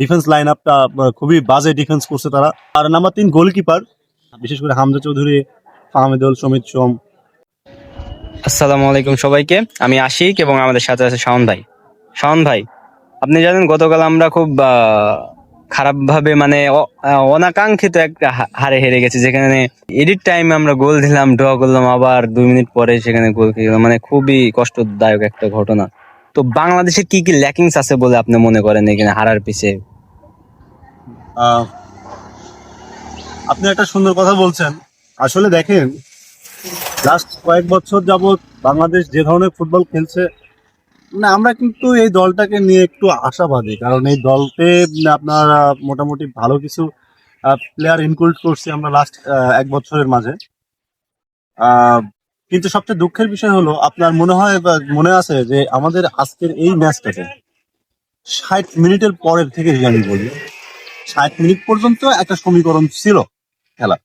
Defence line আপটা খুবই বাজে ডিফেন্স করছে তারা। আর নাম্বার তিন গোলকিপার বিশেষ করে হামজা চৌধুরী, ফাহমিদুল, সমিত সোম। আসসালামু আলাইকুম সবাইকে, আমি আশিক এবং আমাদের সাথে আছে শাওন ভাই। শাওন ভাই, আপনি জানেন গতকাল আমরা খুব খারাপ ভাবে মানে অনাকাঙ্ক্ষিত একটা হারে হেরে গেছি, যেখানে এডিট টাইমে আমরা গোল দিলাম ড্র করলাম, আবার দুই মিনিট পরে সেখানে গোল খেয়ে মানে খুবই কষ্টদায়ক একটা ঘটনা। তো বাংলাদেশে কি কি ল্যাকিংস আছে বলে আপনি মনে করেন এখানে হারার পিছে? আপনি একটা সুন্দর কথা বলছেন। আসলে দেখেন লাস্ট কয়েক বছর যাবত বাংলাদেশ যে ধরনের ফুটবল খেলছে না আমরা কিন্তু এই দলটাকে নিয়ে একটু আশাবাদী, কারণ এই দলতে আপনার মোটামুটি ভালো কিছু প্লেয়ার ইনক্লুড করছি আমরা লাস্ট এক বছরের মাঝে। কিন্তু সবচেয়ে দুঃখের বিষয় হলো, আপনার মনে হয় বা মনে আছে যে আমাদের আজকের এই ম্যাচটাতে ষাট মিনিটের পরের থেকে আমি বলি, ষাট মিনিট পর্যন্ত একটা সমীকরণ ছিল খেলা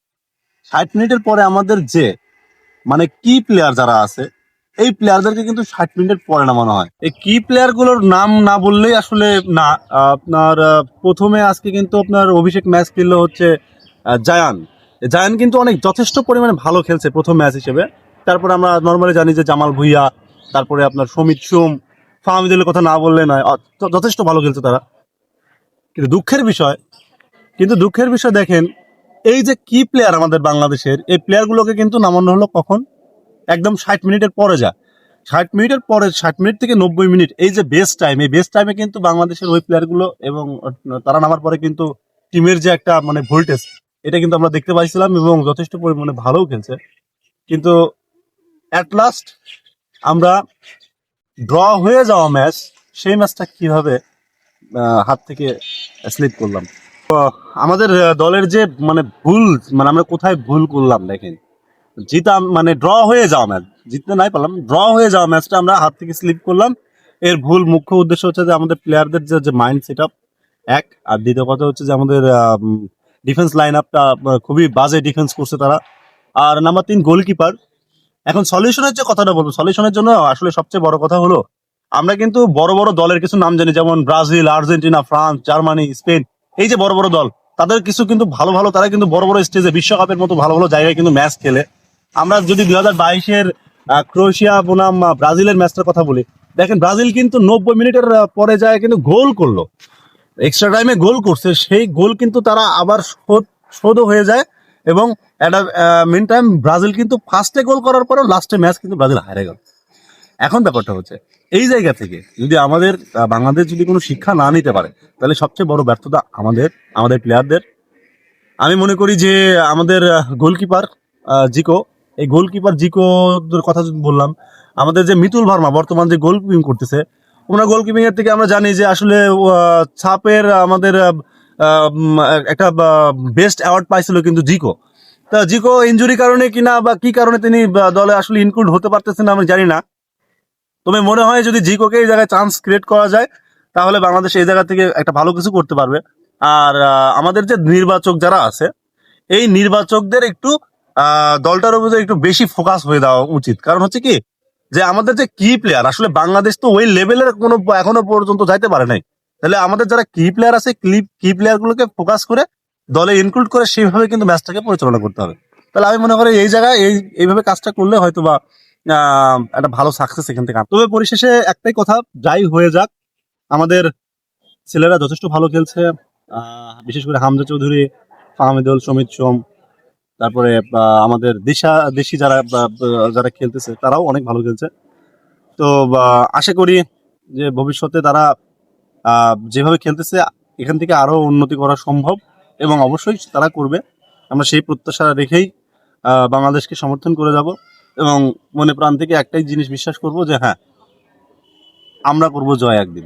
ষাট মিনিটের পরে আমাদের যে মানে কি প্লেয়ার যারা আছে, এই প্লেয়ারদেরকে কিন্তু ষাট মিনিটের পরে নামানো হয়। এই কি প্লেয়ারগুলোর নাম না বললেই আসলে না। আপনার প্রথমে আজকে কিন্তু আপনার অভিষেক ম্যাচ খেললো হচ্ছে জায়ান। জায়ান কিন্তু অনেক যথেষ্ট পরিমাণে ভালো খেলছে প্রথম ম্যাচ হিসেবে। তারপরে আমরা নর্মালি জানি যে জামাল ভুইয়া, তারপরে আপনার সমিত সোম, ফাহমিদুলের কথা না বললে নয়। যথেষ্ট ভালো খেলছে তারা। কিন্তু দুঃখের বিষয়, কিন্তু দুঃখের বিষয় দেখেন, এই যে কি প্লেয়ার আমাদের বাংলাদেশের, এই প্লেয়ারগুলোকে কিন্তু নামানো হলো কখন? একদম ষাট মিনিটের পরে যা। ষাট মিনিটের পরে, ষাট মিনিট থেকে নব্বই মিনিট, এই যে বেস্ট টাইম এই বেস্ট টাইমে কিন্তু বাংলাদেশের ওই প্লেয়ারগুলো এবং তারা নামার পরে কিন্তু টিমের যে একটা মানে ভোল্টেজ এটা কিন্তু আমরা দেখতে পাইছিলাম এবং যথেষ্ট পরিমাণে ভালোও খেলছে। কিন্তু অ্যাট লাস্ট আমরা ড্র হয়ে যাওয়া ম্যাচ সেই ম্যাচটা কীভাবে হাত থেকে স্লিপ করলাম? আমাদের দলের যে মানে ভুল মানে আমরা কোথায় ভুল করলাম দেখেন। জিতাম মানে ড্র হয়ে যাওয়া ম্যাচ জিততে নাই পারলাম ড্র হয়ে যাওয়া ম্যাচটা আমরা হাত থেকে স্লিপ করলাম। এর ভুল মুখ্য উদ্দেশ্য হচ্ছে যে, আমাদের প্লেয়ারদের যে যে মাইন্ড সেট আপ এক, আর দ্বিতীয় কথা হচ্ছে যে, আমাদের ডিফেন্স লাইন আপটা খুবই বাজে ডিফেন্স করছে তারা। আর নাম্বার তিন গোলকিপার এখন সলিউশনের যে কথাটা বলব। সলিউশনের জন্য আসলে সবচেয়ে বড় কথা হলো, আমরা কিন্তু বড় বড় দলের কিছু নাম জানি, যেমন Brazil, Argentina, France, Germany, Spain, এই যে বড় বড় দল, তাদের কিছু কিন্তু ভালো ভালো, তারা কিন্তু বড় বড় স্টেজে বিশ্বকাপের মতো ভালো ভালো জায়গায় কিন্তু ম্যাচ খেলে। আমরা যদি দুই হাজার বাইশের ক্রোয়েশিয়া বনাম ব্রাজিলের ম্যাচটার কথা বলি, দেখেন ব্রাজিল কিন্তু নব্বই মিনিটের পরে যায় কিন্তু গোল করল। এক্সট্রা টাইমে গোল করছে, সেই গোল কিন্তু তারা আবার শোধ, শোধও হয়ে যায়। এবং একটা মেন টাইম ব্রাজিল কিন্তু ফার্স্টে গোল করার পরে লাস্টে ম্যাচ কিন্তু ব্রাজিল হারে গেল। এখন ব্যাপারটা হচ্ছে, এই জায়গা থেকে যদি আমাদের বাংলাদেশ যদি কোনো শিক্ষা না নিতে পারে, তাহলে সবচেয়ে বড় ব্যর্থতা আমাদের আমাদের প্লেয়ারদের আমি মনে করি যে আমাদের গোলকিপার জিকো এই গোলকিপার জিকো কথা বললাম, আমাদের যে মিতুল ভার্মা বর্তমান যে গোলকিপিং করতেছে, ওনার গোলকিপিং এর থেকে আমরা জানি যে আসলে ছাপের আমাদের একটা বেস্ট অ্যাওয়ার্ড পাইছিল কিন্তু জিকো। তা জিকো ইনজুরি কারণে কিনা বা কি কারণে তিনি দলে আসলে ইনক্লুড হতে পারতেছেন আমি জানি না। তবে মনে হয় যদি জিকোকে এই জায়গায় চান্স ক্রিয়েট করা যায়, তাহলে বাংলাদেশ এই জায়গা থেকে একটা ভালো কিছু করতে পারবে। আর আমাদের যে নির্বাচক যারা আছে, এই নির্বাচকদের একটু দলটার উপরে একটু বেশি ফোকাস হয়ে দেওয়া উচিত। কারণ হচ্ছে কি? যে আমাদের যে কি প্লেয়ার আসলে বাংলাদেশ তো ওই লেভেলের কোনো, এখনও পর্যন্ত যাইতে পারে নাই। তাহলে আমাদের যারা কি প্লেয়ার আছে কি প্লেয়ার গুলোকে ফোকাস করে, দলে ইনক্লুড করে সেইভাবে কিন্তু ম্যাচটাকে পরিচালনা করতে হবে। তাহলে আমি মনে করি এই জায়গায় এই, এইভাবে কাজটা করলে হয়তো বা একটা ভালো সাকসেস এখান থেকে তবে পরিশেষে একটাই কথা, যাই হয়ে যাক, আমাদের ছেলেরা যথেষ্ট ভালো খেলছে। বিশেষ করে হামজা চৌধুরী, ফাহমিদুল, সমিত সোম, তারপরে আমাদের দিশা, দেশি যারা যারা খেলতেছে, তারাও অনেক ভালো খেলছে। তো আশা করি যে ভবিষ্যতে তারা যেভাবে খেলতেছে, এখান থেকে আরও উন্নতি করা সম্ভব এবং অবশ্যই তারা করবে। আমরা সেই প্রত্যাশা রেখেই বাংলাদেশকে সমর্থন করে যাব এবং মনে প্রাণ থেকে একটাই জিনিস বিশ্বাস করব যে হ্যাঁ আমরা করব জয় একদিন।